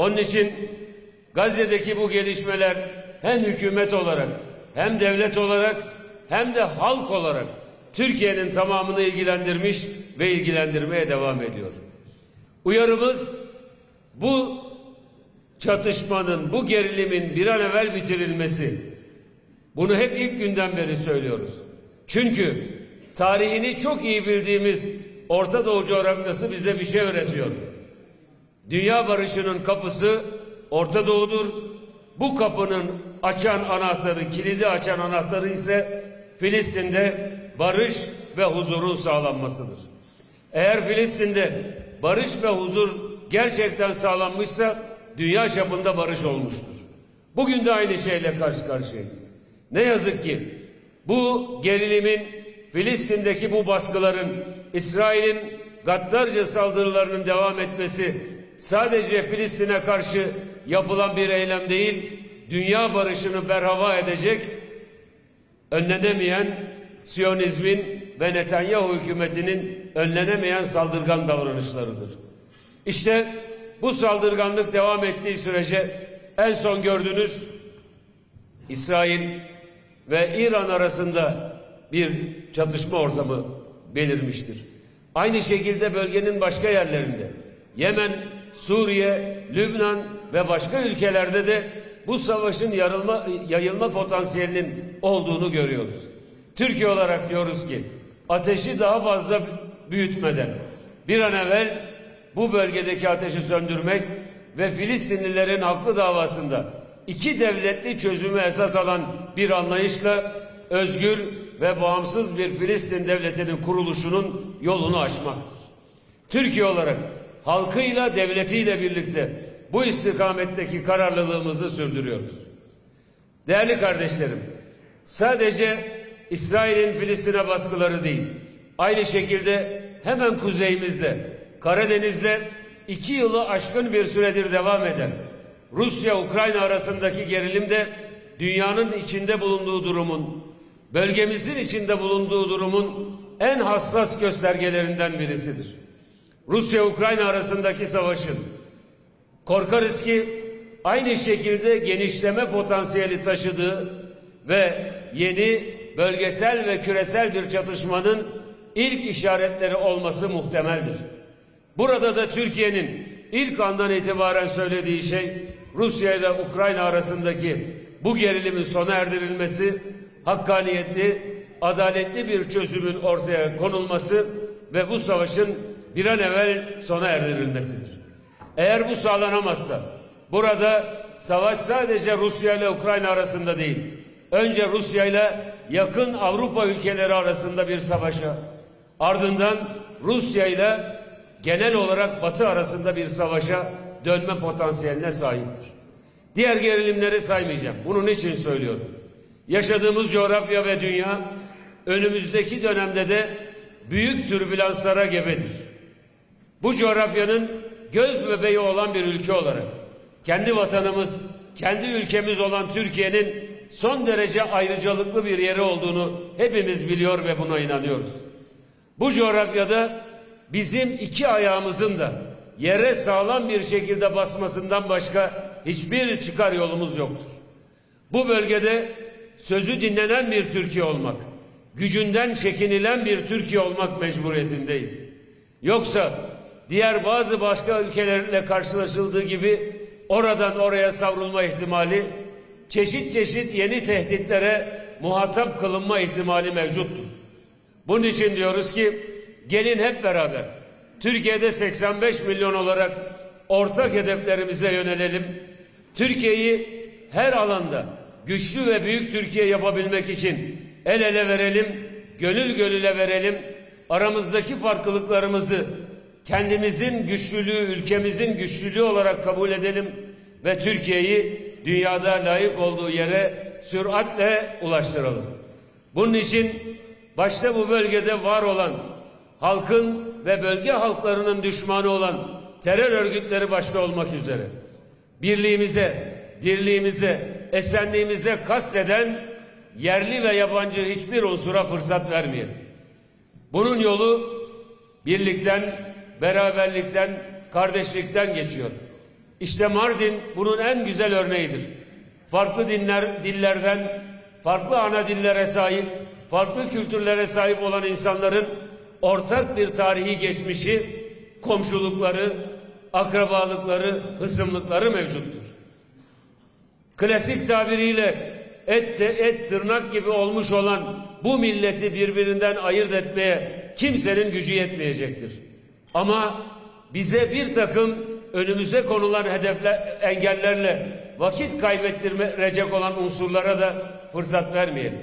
Onun için Gazze'deki bu gelişmeler hem hükümet olarak hem devlet olarak hem de halk olarak Türkiye'nin tamamını ilgilendirmiş ve ilgilendirmeye devam ediyor. Uyarımız bu çatışmanın, bu gerilimin bir an evvel bitirilmesi. Bunu hep ilk günden beri söylüyoruz. Çünkü tarihini çok iyi bildiğimiz Orta Doğu coğrafyası bize bir şey öğretiyor. Dünya barışının kapısı Orta Doğu'dur. Bu kapının açan anahtarı, kilidi açan anahtarı ise Filistin'de barış ve huzurun sağlanmasıdır. Eğer Filistin'de barış ve huzur gerçekten sağlanmışsa dünya çapında barış olmuştur. Bugün de aynı şeyle karşı karşıyayız. Ne yazık ki bu gerilimin Filistin'deki bu baskıların İsrail'in gaddarca saldırılarının devam etmesi sadece Filistin'e karşı yapılan bir eylem değil, dünya barışını berhava edecek, önlenemeyen Siyonizmin ve Netanyahu hükümetinin önlenemeyen saldırgan davranışlarıdır. İşte bu saldırganlık devam ettiği sürece en son gördüğünüz İsrail ve İran arasında bir çatışma ortamı belirmiştir. Aynı şekilde bölgenin başka yerlerinde Yemen, Suriye, Lübnan ve başka ülkelerde de bu savaşın yarılma, yayılma potansiyelinin olduğunu görüyoruz. Türkiye olarak diyoruz ki ateşi daha fazla büyütmeden bir an evvel bu bölgedeki ateşi söndürmek ve Filistinlilerin haklı davasında iki devletli çözümü esas alan bir anlayışla özgür ve bağımsız bir Filistin devletinin kuruluşunun yolunu açmaktır. Türkiye olarak halkıyla devletiyle birlikte bu istikametteki kararlılığımızı sürdürüyoruz. Değerli kardeşlerim, sadece İsrail'in Filistin'e baskıları değil, aynı şekilde hemen kuzeyimizde, Karadeniz'de iki yılı aşkın bir süredir devam eden Rusya-Ukrayna arasındaki gerilim de dünyanın içinde bulunduğu durumun, bölgemizin içinde bulunduğu durumun en hassas göstergelerinden birisidir. Rusya-Ukrayna arasındaki savaşın korkarız ki aynı şekilde genişleme potansiyeli taşıdığı ve yeni bölgesel ve küresel bir çatışmanın ilk işaretleri olması muhtemeldir. Burada da Türkiye'nin ilk andan itibaren söylediği şey Rusya ile Ukrayna arasındaki bu gerilimin sona erdirilmesi, hakkaniyetli, adaletli bir çözümün ortaya konulması ve bu savaşın bir an evvel sona erdirilmesidir. Eğer bu sağlanamazsa burada savaş sadece Rusya ile Ukrayna arasında değil, önce Rusya ile yakın Avrupa ülkeleri arasında bir savaşa, ardından Rusya ile genel olarak Batı arasında bir savaşa dönme potansiyeline sahiptir. Diğer gerilimleri saymayacağım. Bunun için söylüyorum. Yaşadığımız coğrafya ve dünya önümüzdeki dönemde de büyük türbülanslara gebedir. Bu coğrafyanın göz bebeği olan bir ülke olarak kendi vatanımız, kendi ülkemiz olan Türkiye'nin son derece ayrıcalıklı bir yeri olduğunu hepimiz biliyor ve buna inanıyoruz. Bu coğrafyada bizim iki ayağımızın da yere sağlam bir şekilde basmasından başka hiçbir çıkar yolumuz yoktur. Bu bölgede sözü dinlenen bir Türkiye olmak, gücünden çekinilen bir Türkiye olmak mecburiyetindeyiz. Yoksa diğer bazı başka ülkelerle karşılaşıldığı gibi oradan oraya savrulma ihtimali, çeşit çeşit yeni tehditlere muhatap kılınma ihtimali mevcuttur. Bunun için diyoruz ki gelin hep beraber Türkiye'de 85 milyon olarak ortak hedeflerimize yönelelim. Türkiye'yi her alanda güçlü ve büyük Türkiye yapabilmek için el ele verelim, gönül gönüle verelim. Aramızdaki farklılıklarımızı kendimizin güçlülüğü, ülkemizin güçlülüğü olarak kabul edelim ve Türkiye'yi dünyada layık olduğu yere süratle ulaştıralım. Bunun için başta bu bölgede var olan halkın ve bölge halklarının düşmanı olan terör örgütleri başta olmak üzere birliğimize, dirliğimize, esenliğimize kasteden yerli ve yabancı hiçbir unsura fırsat vermeyelim. Bunun yolu birlikten, beraberlikten, kardeşlikten geçiyor. İşte Mardin bunun en güzel örneğidir. Farklı dinler, dillerden, farklı ana dillere sahip, farklı kültürlere sahip olan insanların ortak bir tarihi geçmişi, komşulukları, akrabalıkları, hısımlıkları mevcuttur. Klasik tabiriyle et, et tırnak gibi olmuş olan bu milleti birbirinden ayırt etmeye kimsenin gücü yetmeyecektir. Ama bize bir takım önümüze konulan hedefler, engellerle vakit kaybettirecek olan unsurlara da fırsat vermeyelim.